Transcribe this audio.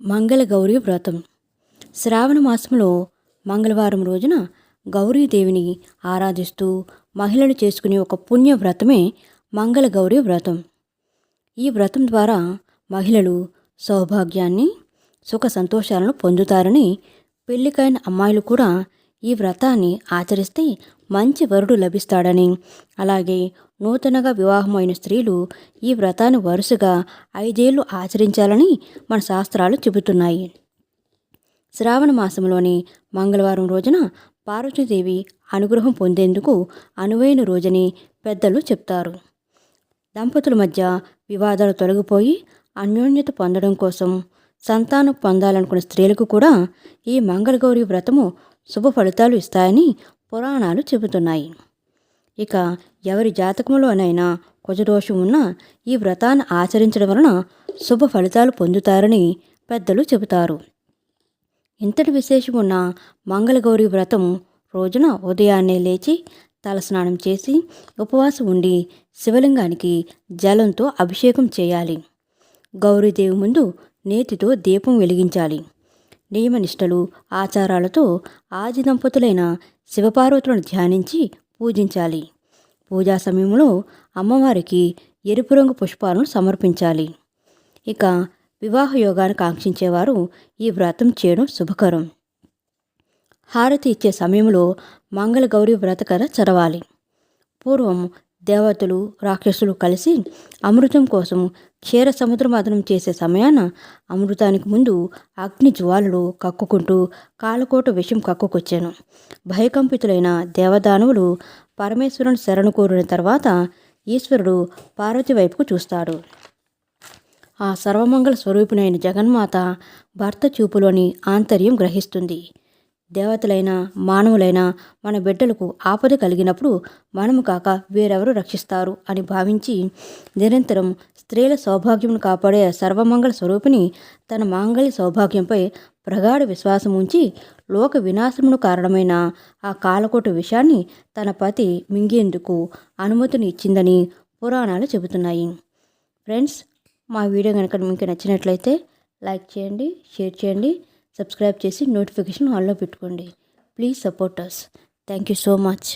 మంగళగౌరి వ్రతం. శ్రావణ మాసంలో మంగళవారం రోజున గౌరీదేవిని ఆరాధిస్తూ మహిళలు చేసుకునే ఒక పుణ్య వ్రతమే మంగళగౌరి వ్రతం. ఈ వ్రతం ద్వారా మహిళలు సౌభాగ్యాన్ని సుఖ సంతోషాలను పొందుతారని పెళ్ళికైన అమ్మాయిలు కూడా ఈ వ్రతాన్ని ఆచరిస్తే మంచి వరుడు లభిస్తాడని. అలాగే నూతనగా వివాహమైన స్త్రీలు ఈ వ్రతాన్ని వరుసగా ఐదేళ్ళు ఆచరించాలని మన శాస్త్రాలు చెబుతున్నాయి. శ్రావణ మాసంలోని మంగళవారం రోజున పార్వతీదేవి అనుగ్రహం పొందేందుకు అనువైన రోజని పెద్దలు చెప్తారు. దంపతుల మధ్య వివాదాలు తొలగిపోయి అన్యోన్యత పొందడం కోసం సంతానం పొందాలనుకున్న స్త్రీలకు కూడా ఈ మంగళగౌరి వ్రతము శుభ ఫలితాలు ఇస్తాయని పురాణాలు చెబుతున్నాయి. ఇక ఎవరి జాతకంలోనైనా కుజదోషం ఉన్నా ఈ వ్రతాన్ని ఆచరించడం వలన శుభ ఫలితాలు పొందుతారని పెద్దలు చెబుతారు. ఇంతటి విశేషం ఉన్న మంగళగౌరి వ్రతం రోజున ఉదయాన్నే లేచి తలస్నానం చేసి ఉపవాసం ఉండి శివలింగానికి జలంతో అభిషేకం చేయాలి. గౌరీదేవి ముందు నేతితో దీపం వెలిగించాలి. నియమనిష్టలు ఆచారాలతో ఆది దంపతులైన శివపార్వతులను ధ్యానించి పూజించాలి. పూజా సమయంలో అమ్మవారికి ఎరుపు రంగు పుష్పాలను సమర్పించాలి. ఇక వివాహ యోగాన్ని కాంక్షించేవారు ఈ వ్రతం చేయడం శుభకరం. హారతి ఇచ్చే సమయంలో మంగళగౌరి వ్రత కథ చదవాలి. పూర్వం దేవతలు రాక్షసులు కలిసి అమృతం కోసం క్షీర సముద్రమదనం చేసే సమయాన అమృతానికి ముందు అగ్ని జ్వాలలు కక్కుకుంటూ కాలకోట విషయం కక్కుకొచ్చాను. భయకంపితులైన దేవదానవులు పరమేశ్వరుని శరణు కోరిన తర్వాత ఈశ్వరుడు పార్వతి వైపుకు చూస్తాడు. ఆ సర్వమంగళ స్వరూపిణైన జగన్మాత భర్త చూపులోని ఆంతర్యం గ్రహిస్తుంది. దేవతలైనా మానవులైనా మన బిడ్డలకు ఆపద కలిగినప్పుడు మనము కాక వేరెవరు రక్షిస్తారు అని భావించి నిరంతరం స్త్రీల సౌభాగ్యమును కాపాడే సర్వమంగళ స్వరూపిణి తన మాంగళ్య సౌభాగ్యంపై ప్రగాఢ విశ్వాసం ఉంచి లోక వినాశమును కారణమైన ఆ కాలకోట విషయాన్ని తన పతి మింగేందుకు అనుమతిని ఇచ్చిందని పురాణాలు చెబుతున్నాయి. ఫ్రెండ్స్ మా వీడియో కనుక మీకు నచ్చినట్లయితే లైక్ చేయండి షేర్ చేయండి. సబ్స్క్రైబ్ చేసి నోటిఫికేషన్ ఆన్లో పెట్టుకోండి. Please support us thank you so much